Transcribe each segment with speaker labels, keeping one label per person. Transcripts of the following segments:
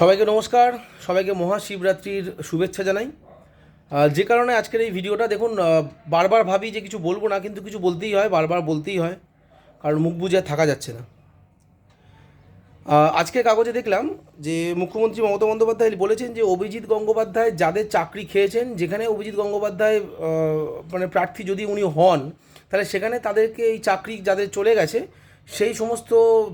Speaker 1: সবাইকে নমস্কার, সবাইকে মহাশিবরাত্রির শুভেচ্ছা জানাই। যে কারণে আজকের এই ভিডিওটা দেখুন বারবার ভাবি যে কিছু বলব না, কিন্তু কিছু বলতেই হয়, বারবার বলতেই হয়, কারণ মুখ বুঝে থাকা যাচ্ছে না। আজকে কাগজে দেখলাম যে মুখ্যমন্ত্রী মমতা বন্দ্যোপাধ্যায় বলেছেন যে অভিজিৎ গঙ্গোপাধ্যায় যাদের চাকরি খেয়েছেন, যেখানে অভিজিৎ গঙ্গোপাধ্যায় মানে প্রার্থী যদি উনি হন, তাহলে সেখানে তাদেরকে এই চাকরি যাদের চলে গেছে সেই সমস্ত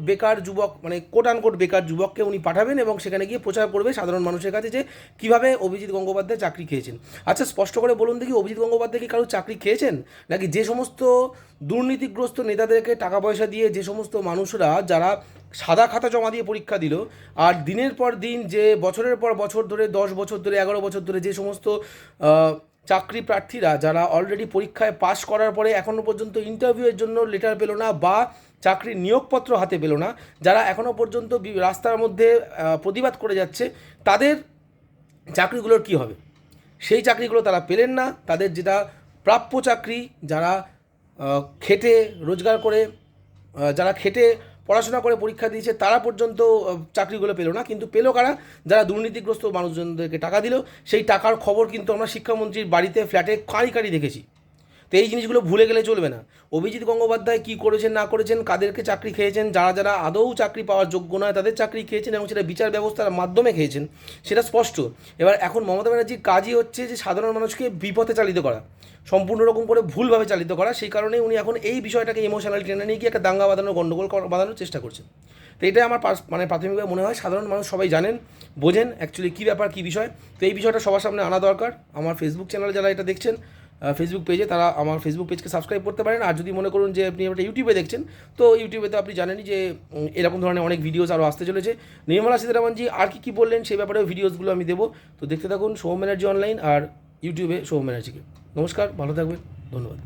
Speaker 1: বেকার যুবক মানে কোট আনকোট বেকার যুবককে উনি পাঠাবেন এবং সেখানে গিয়ে প্রচার করবে সাধারণ মানুষের কাছে যে কীভাবে অভিজিৎ গঙ্গোপাধ্যায় চাকরি খেয়েছেন। আচ্ছা স্পষ্ট করে বলুন দেখি, অভিজিৎ গঙ্গোপাধ্যায় কি কারও চাকরি খেয়েছেন? নাকি যে সমস্ত দুর্নীতিগ্রস্ত নেতাদেরকে টাকা পয়সা দিয়ে যে সমস্ত মানুষরা যারা সাদা খাতা জমা দিয়ে পরীক্ষা দিল, আর দিনের পর দিন যে বছরের পর বছর ধরে, দশ বছর ধরে, এগারো বছর ধরে যে সমস্ত চাকরি প্রার্থীরা যারা অলরেডি পরীক্ষায় পাশ করার পরে এখনও পর্যন্ত ইন্টারভিউয়ের জন্য লেটার পেল না বা চাকরির নিয়োগপত্র হাতে পেল না, যারা এখনও পর্যন্ত রাস্তার মধ্যে প্রতিবাদ করে যাচ্ছে, তাদের চাকরিগুলোর কি হবে? সেই চাকরিগুলো তারা পেলেন না, তাদের যেটা প্রাপ্য চাকরি, যারা খেটে, রোজগার করে যারা খেটে পড়াশোনা করে পরীক্ষা দিয়েছে, তারা পর্যন্ত চাকরিগুলো পেল না। কিন্তু পেল কারা? যারা দুর্নীতিগ্রস্ত মানুষজনদেরকে টাকা দিল, সেই টাকার খবর কিন্তু আমরা শিক্ষামন্ত্রীর বাড়িতে, ফ্ল্যাটে কাঁড়ি কাঁড়ি দেখেছি। তো এই জিনিসগুলো ভুলে গেলে চলবে না। অভিজিৎ গঙ্গোপাধ্যায় কী করেছেন, না করেছেন, কাদেরকে চাকরি খেয়েছেন, যারা যারা আদৌ চাকরি পাওয়ার যোগ্য নয়, তাদের চাকরি খেয়েছেন এবং সেটা বিচার ব্যবস্থার মাধ্যমে খেয়েছেন, সেটা স্পষ্ট। এবার এখন মমতা ব্যানার্জির কাজই হচ্ছে যে, সাধারণ মানুষকে বিপথে চালিত করা। সম্পূর্ণ রকম করে ভুলভাবে চালিত করা। সেই কারণে উনি এখন এই বিষয়টাকে ইমোশনাল টেনে নিয়ে গিয়ে একটা দাঙ্গা বাঁধানোর গণ্ডগোল বাঁধানোর চেষ্টা করছেন। তো এটাই আমার মানে প্রাথমিকভাবে মনে হয়। সাধারণ মানুষ সবাই জানেন, বোঝেন অ্যাকচুয়ালি কী ব্যাপার, কী বিষয়। তো এই বিষয়টা সবার সামনে আনা দরকার। আমার ফেসবুক চ্যানেলে যারা এটা দেখছেন ফেসবুক পেজে তারা আমার ফেসবুক পেজকে সাবস্ক্রাইব করতে পারেন। আর যদি মনে করুন যে আপনি এটা ইউটিউবে দেখছেন, তো ইউটিউবে তো আপনি জানেনই যে এরকম ধরনের অনেক ভিডিওস আরও আসতে চলেছে। নির্মলা সীতারামনজি, আর কি কী বললেন সেই ব্যাপারেও ভিডিওসগুলো আমি দেবো। তো দেখতে থাকুন সোম ব্যানার্জি অনলাইন আর ইউটিউবে সোম ব্যানার্জিকে। নমস্কার ভালো থাকবেন ধন্যবাদ।